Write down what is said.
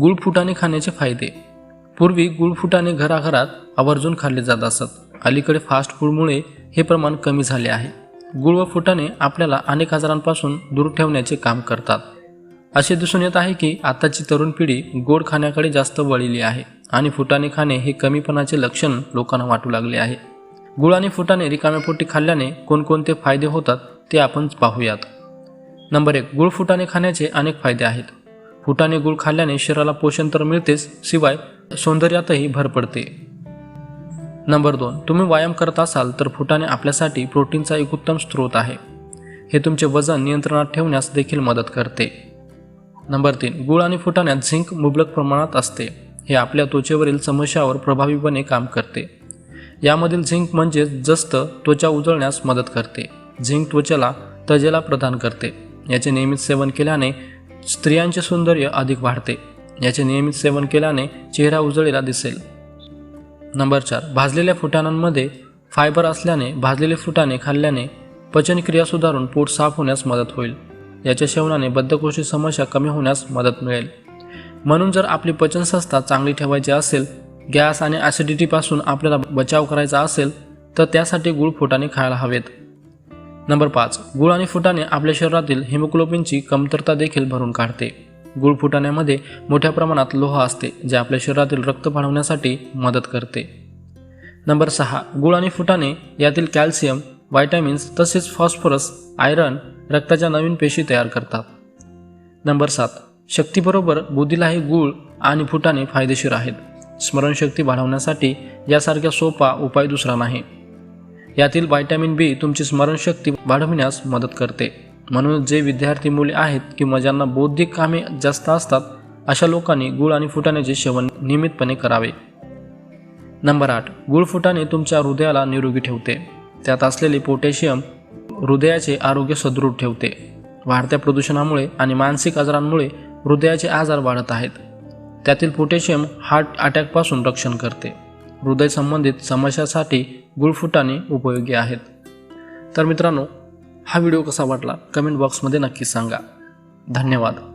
गुळफुटाने खाण्याचे फायदे. पूर्वी गुळफुटाने घराघरात आवर्जून खाल्ले जात असत. अलीकडे फास्ट फूडमुळे हे प्रमाण कमी झाले आहे. गुळ व फुटाणे आपल्याला अनेक आजारांपासून दूर ठेवण्याचे काम करतात. असे दिसून येत आहे की आताची तरुण पिढी गोड खाण्याकडे जास्त वळली आहे आणि फुटाणे खाणे हे कमीपणाचे लक्षण लोकांना वाटू लागले आहे. गुळ आणि फुटाणे रिकाम्या पोटी खाल्ल्याने कोणकोणते फायदे होतात ते आपण पाहूयात. नंबर एक गुळ फुटाणे खाण्याचे अनेक फायदे आहेत. फुटाणे गुळ खाल्ल्याने शरीराला पोषण तर मिळतेच शिवाय सौंदर्यातही भर पडते. नंबर दोन तुम्ही व्यायाम करत असाल तर फुटाणे आपल्यासाठी प्रोटीनचा एक उत्तम स्रोत आहे. हे तुमचे वजन नियंत्रणात ठेवण्यास देखील मदत करते. नंबर तीन गुळ आणि फुटाण्यात झिंक मुबलक प्रमाणात असते. हे आपल्या त्वचेवरील समस्यावर प्रभावीपणे काम करते. यामधील झिंक म्हणजे जस्त त्वचा उजळण्यास मदत करते. झिंक त्वचेला तजेला प्रदान करते. याचे नियमित सेवन केल्याने स्त्रियांचे सौंदर्य अधिक वाढते याचे नियमित सेवन केल्याने चेहरा उजळीला दिसेल. नंबर चार भाजलेल्या फुटाणांमध्ये फायबर असल्याने भाजलेले फुटाणे खाल्ल्याने पचनक्रिया सुधारून पोट साफ होण्यास मदत होईल. याच्या सेवनाने बद्धकोशी समस्या कमी होण्यास मदत मिळेल. म्हणून जर आपली पचनसंस्था चांगली ठेवायची असेल गॅस आणि ॲसिडिटीपासून आपल्याला बचाव करायचा असेल तर त्यासाठी गुळ फुटाणे खायला हवेत. नंबर पाच गुळ आणि फुटाणे आपल्या शरीरातील हिमोग्लोबिनची कमतरता देखील भरून काढते. गुळ फुटाण्यामध्ये मोठ्या प्रमाणात लोह असते जे आपल्या शरीरातील रक्त वाढवण्यासाठी मदत करते. नंबर सहा गुळ आणि फुटाणे यातील कॅल्शियम व्हायटॅमिन्स तसेच फॉस्फरस आयरन रक्ताच्या नवीन पेशी तयार करतात. नंबर सात शक्तीबरोबर बुद्धीलाही गुळ आणि फुटाणे फायदेशीर आहेत. स्मरणशक्ती वाढवण्यासाठी यासारख्या सोपा उपाय दुसरा नाही. यातील व्हायटॅमिन बी तुमची स्मरणशक्ती वाढविण्यास मदत करते. म्हणून जे विद्यार्थी मुले आहेत किंवा ज्यांना बौद्धिक कामे जास्त असतात अशा लोकांनी गुळ आणि फुटाण्याचे सेवन नियमितपणे करावे. नंबर आठ. गुळ फुटाणे तुमच्या हृदयाला निरोगी ठेवते. त्यात असलेले पोटॅशियम हृदयाचे आरोग्य सदृढ ठेवते. वाढत्या प्रदूषणामुळे आणि मानसिक आजारांमुळे हृदयाचे आजार वाढत आहेत. त्यातील पोटॅशियम हार्ट अटॅकपासून रक्षण करते. हृदय संबंधित समस्यासाठी गुळफुटाने उपयोगी आहेत. तर मित्रांनो हा व्हिडिओ कसा वाटला? कमेंट बॉक्समध्ये नक्की सांगा. धन्यवाद.